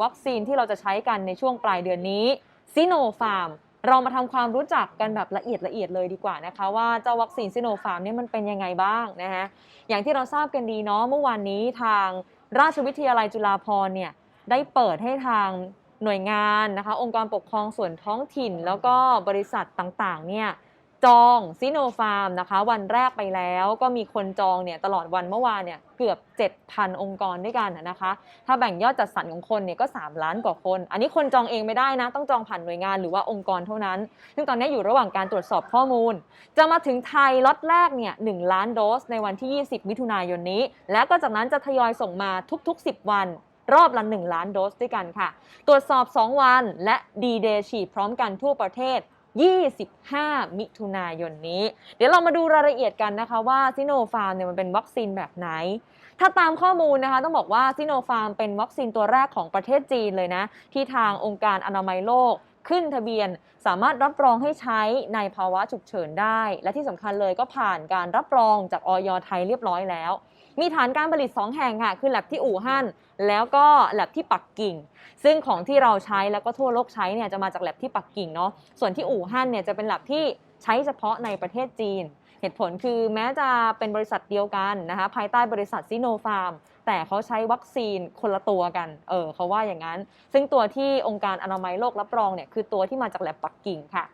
วัคซีนที่เราจะใช้กันในช่วงปลายเดือนนี้ซิโนฟาร์มเรามาทำความรู้จักกันแบบละเอียดละเอียดเลยดีกว่านะคะ ว่าเจ้าวัคซีนซิโนฟาร์มเนี่ยมันเป็นยังไงบ้างนะคะอย่างที่เราทราบกันดีเนาะเมื่อวานนี้ทางราชวิทยาลัยจุฬาภรณ์เนี่ยได้เปิดให้ทางหน่วยงานนะคะ องค์กรปกครองส่วนท้องถิ่น แล้วก็บริษัทต่างๆเนี่ย จองซิโนฟาร์มนะคะ วันแรกไปแล้วก็มีคนจองเนี่ยตลอดวันเมื่อวานเนี่ยเกือบ 7,000 องค์กรด้วยกันนะคะ ถ้าแบ่งยอดจัดสรรของคนเนี่ยก็ 3 ล้านกว่าคน อันนี้คนจองเองไม่ได้นะ ต้องจองผ่านหน่วยงานหรือว่าองค์กรเท่านั้น ซึ่งตอนนี้อยู่ระหว่างการตรวจสอบข้อมูล จะมาถึงไทยล็อตแรกเนี่ย1ล้านโดสในวันที่ 20 มิถุนายนนี้ และก็จากนั้นจะทยอยส่งมาทุกๆ 10 วันรอบละ 1 ล้านโดสด้วยกันค่ะ ตรวจสอบ 2 วันและดีเดย์ฉีดพร้อมกันทั่วประเทศ 25 มิถุนายนนี้ เดี๋ยวเรามาดูรายละเอียดกันนะคะว่าซิโนฟาร์มเนี่ยมันเป็นวัคซีนแบบไหน ถ้าตามข้อมูลนะคะต้องบอกว่าซิโนฟาร์มเป็นวัคซีนตัวแรกของประเทศจีนเลยนะ ที่ทางองค์การอนามัยโลก ขึ้นทะเบียน สามารถรับรองให้ใช้ในภาวะฉุกเฉินได้ และที่สำคัญเลยก็ผ่านการรับรองจากออยไทยเรียบร้อยแล้ว มีฐานการผลิต 2 แห่งค่ะ คือแลบที่อู่ฮั่นแล้วก็แลบที่ปักกิ่ง ซึ่งของที่เราใช้แล้วก็ทั่วโลกใช้เนี่ยจะมาจากแลบที่ปักกิ่งเนาะส่วนที่อู่ฮั่นเนี่ยจะเป็นแลบที่ใช้เฉพาะในประเทศจีน เหตุผลคือแม้จะเป็นบริษัทเดียวกันนะคะภายใต้บริษัทซิโนฟาร์มแต่เขาใช้วัคซีนคนละตัวกัน เออเขาว่าอย่างนั้น ซึ่งตัวที่องค์การอนามัยโลกรับรองเนี่ยคือตัวที่มาจากแลบปักกิ่งค่ะ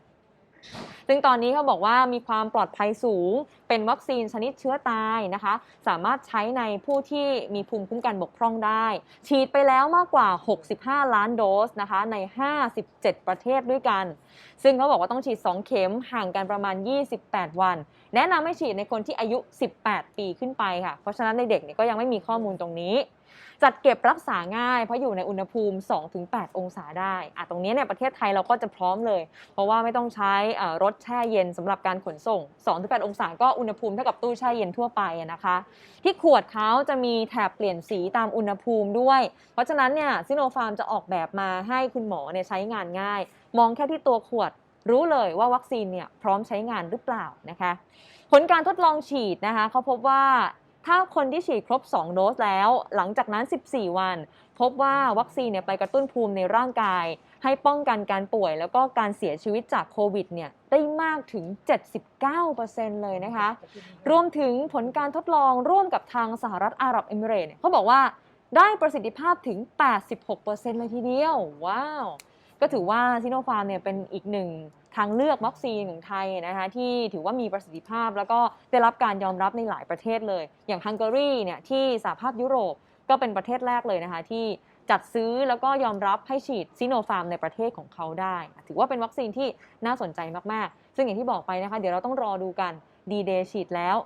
ซึ่งตอนนี้เขาบอกว่ามีความปลอดภัยสูง เป็นวัคซีนชนิดเชื้อตายนะคะ สามารถใช้ในผู้ที่มีภูมิคุ้มกันบกพร่องได้ ฉีดไปแล้วมากกว่า 65 ล้านโดสนะคะใน 57 ประเทศด้วยกัน ซึ่งเขาบอกว่าต้องฉีด 2 เข็มห่างกันประมาณ 28 วัน แนะนำให้ฉีดในคนที่อายุ 18 ปีขึ้นไปค่ะ เพราะฉะนั้นในเด็กเนี่ยก็ยังไม่มีข้อมูลตรงนี้จัดเก็บรักษาง่ายเพราะอยู่ในอุณหภูมิ 2-8 องศาได้อะตรงนี้เนี่ยประเทศไทยเราก็จะพร้อมเลย เพราะว่าไม่ต้องใช้รถแช่เย็นสำหรับการขนส่ง2-8องศาก็อุณหภูมิเท่ากับตู้แช่เย็นทั่วไปนะคะ ที่ขวดเขาจะมีแถบเปลี่ยนสีตามอุณหภูมิด้วย เพราะฉะนั้นเนี่ยซิโนฟาร์มจะออกแบบมาให้คุณหมอเนี่ยใช้งานง่าย มองแค่ที่ตัวขวดรู้เลยว่าวัคซีนเนี่ยพร้อมใช้งานหรือเปล่านะคะ ผลการทดลองฉีดนะคะเขาพบว่า ถ้าคนที่ฉีดครบ 2 โดสแล้ว หลังจากนั้น 14 วัน พบว่าวัคซีนเนี่ยไปกระตุ้นภูมิในร่างกาย ให้ป้องกันการป่วย แล้วก็การเสียชีวิตจากโควิดเนี่ยได้มากถึง 79%เลยนะคะ รวมถึงผลการทดลองร่วมกับทางสหรัฐอาหรับเอมิเรตส์เนี่ยเขาบอกว่าได้ประสิทธิภาพถึง 86%เลยทีเดียว ว้าว ก็ถือว่าซิโนฟาร์มเนี่ยเป็นอีกหนึ่ง ทางเลือกวัคซีนของไทยนะคะที่ถือว่ามีประสิทธิภาพ แล้วก็ได้รับการยอมรับในหลายประเทศเลย อย่างฮังการีเนี่ยที่สหภาพยุโรปก็เป็นประเทศแรกเลยนะคะที่จัดซื้อแล้วก็ยอมรับให้ฉีดซิโนฟาร์มในประเทศของเขาได้ ถือว่าเป็นวัคซีนที่น่าสนใจมาก ๆ ซึ่งอย่างที่บอกไปนะคะ เดี๋ยวเราต้องรอดูกันดีเดย์ฉีดแล้ว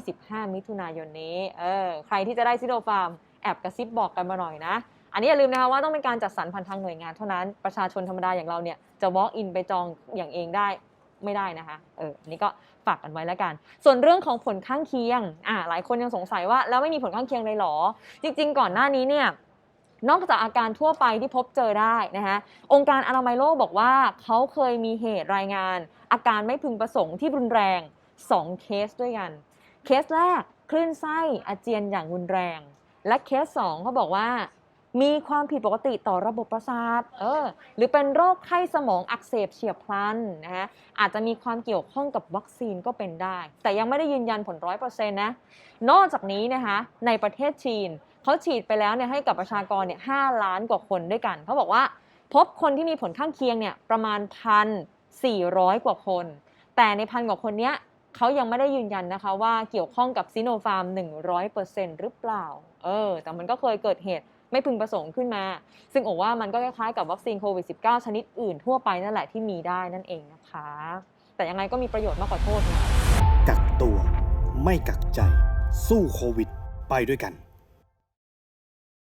25 มิถุนายนนี้ เออ ใครที่จะได้ซิโนฟาร์ม แอบกระซิบบอกกันมาหน่อยนะ อันนี้อย่าลืมนะคะว่าต้องเป็นการจัดสรรผ่านทางหน่วยงานเท่านั้นประชาชนธรรมดาอย่างเราเนี่ยจะ walk in ไปจองอย่างเองได้ไม่ได้นะคะ เออ อันนี้ก็ฝากกันไว้แล้วกัน ส่วนเรื่องของผลข้างเคียง อ่า หลายคนยังสงสัยว่า แล้วไม่มีผลข้างเคียงเลยหรอ จริง ๆ ก่อนหน้านี้เนี่ย นอกจากอาการทั่วไปที่พบเจอได้นะคะองค์การอนามัยโลกบอกว่าเขาเคยมีเหตุรายงาน อาการไม่พึงประสงค์ที่รุนแรง 2 เคสด้วยกัน เคสแรกคลื่นไส้อาเจียนอย่างรุนแรง และเคสสองเขาบอกว่า มีความผิดปกติต่อระบบประสาท เออ หรือเป็นโรคไข้สมองอักเสบเฉียบพลันนะฮะ อาจจะมีความเกี่ยวข้องกับวัคซีนก็เป็นได้ แต่ยังไม่ได้ยืนยันผลร้อยเปอร์เซ็นต์นะ นอกจากนี้นะคะ ในประเทศจีนเขาฉีดไปแล้วเนี่ยให้กับประชากรเนี่ยห้าล้านกว่าคนด้วยกัน เขาบอกว่าพบคนที่มีผลข้างเคียงเนี่ยประมาณพันสี่ร้อยกว่าคน แต่ในพันกว่าคนเนี้ยเขายังไม่ได้ยืนยันนะคะว่าเกี่ยวข้องกับซิโนฟาร์ม100%หรือเปล่า เออ แต่มันก็เคยเกิดเหตุ ไม่พึงประสงค์ขึ้นมา ซึ่งโอว่ามันก็คล้ายๆกับวัคซีนโควิด -19 ชนิดอื่นทั่วไปนั่นแหละที่มีได้นั่นเองนะคะ แต่ยังไงก็มีประโยชน์มากกว่าโทษนะกักตัว ไม่กักใจ สู้โควิด ไปด้วยกัน